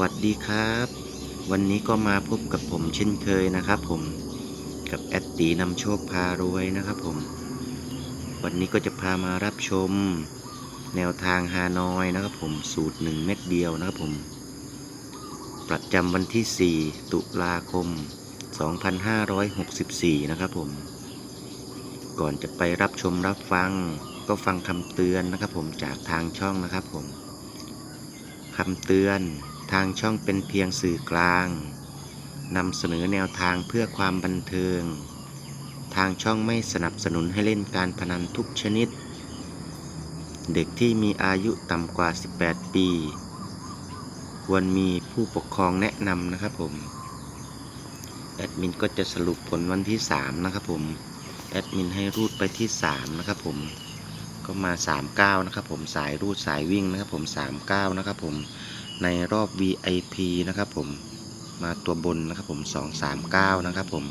วัสดีครับ วันนี้ก็มาพบกับผมเช่นเคยนะครับผมกับแอดตีนำโชคพารวยนะครับผม วันนี้ก็จะพามารับชม แนวทางฮานอยนะครับผมสูตร1เม็ดเดียวนะครับผม ประจำวันที่ 4 ตุลาคม 2564 นะครับผม ก่อนจะไปรับชมรับฟัง ก็ฟังคำเตือนนะครับผมจากทางช่องนะครับผมคำเตือน ทางช่องเป็นเพียงสื่อกลางนำเสนอแนวทางเพื่อความบันเทิง ทางช่องไม่สนับสนุนให้เล่นการพนันทุกชนิด เด็กที่มีอายุต่ำกว่า 18 ปี ควรมีผู้ปกครองแนะนำนะครับผมแอดมินก็จะสรุปผลวันที่ 3 นะครับผม แอดมินให้รูดไปที่ 3 นะครับผม ก็มา 39 นะครับผม สายรูดสายวิ่งนะครับผม 39 นะครับผม ในรอบ VIP นะครับผมมาตัวบนนะครับผม239 นะครับผม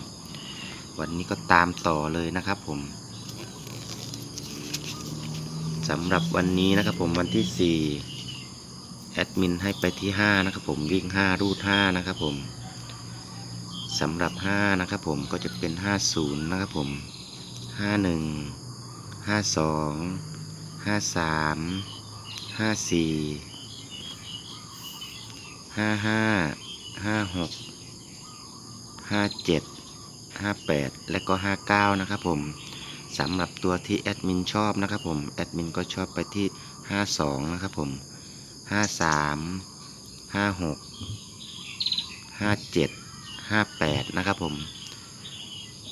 วันนี้ก็ตามต่อเลยนะครับผมสำหรับวันนี้นะครับผมวันที่ 4 แอดมินให้ไปที่ 5 นะครับผมวิ่ง 5 รูด 5 นะครับผมสำหรับ 5 นะครับผมก็จะเป็น 50 นะครับผม 51 52 53 54 ห้าห้าห้าหกห้าเจ็ดห้าแปดและก็ห้าเก้านะครับผมสำหรับตัวที่แอดมินชอบนะครับผมแอดมินก็ชอบไปที่ห้าสองนะครับผมห้าสามห้าหกห้าเจ็ดห้าแปดนะครับผม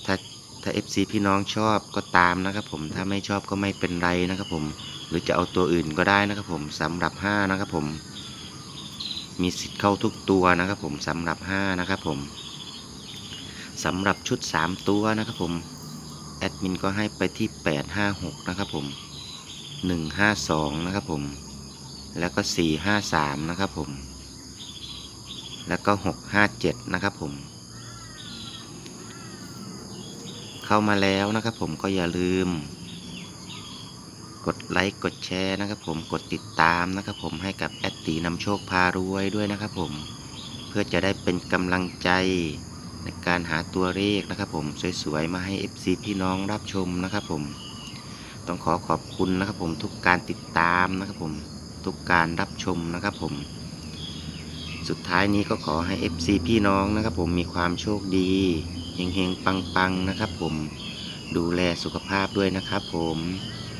ถ้าถ้า FC พี่น้องชอบก็ตามนะครับผมถ้าไม่ชอบก็ไม่เป็นไรนะครับผม หรือจะเอาตัวอื่นก็ได้นะครับผมสำหรับห้านะครับผม มีสิทธิ์เข้าทุกตัวนะครับผมสำหรับ 5 นะครับผมสำหรับชุด 3 ตัวนะครับผมแอดมินก็ให้ไปที่ 856 นะครับผม 152 นะครับผม แล้วก็ 453 นะครับผม แล้วก็ 657 นะครับผม เข้ามาแล้วนะครับผมก็อย่าลืม กดไลค์กดแชร์นะครับผมกดติดตามนะครับผมให้กับแอดตีนำโชคพารวยด้วยนะครับผมเพื่อจะได้เป็นกำลังใจในการหาตัวเลขนะครับผมสวยๆมาให้ FC พี่น้องรับชมนะครับผม ต้องขอขอบคุณนะครับผมทุกการติดตามนะครับผมทุกการรับชมนะครับผม สุดท้ายนี้ก็ขอให้ FC พี่น้องนะครับผมมีความโชคดีเฮงๆปังๆนะครับผมดูแลสุขภาพด้วยนะครับผม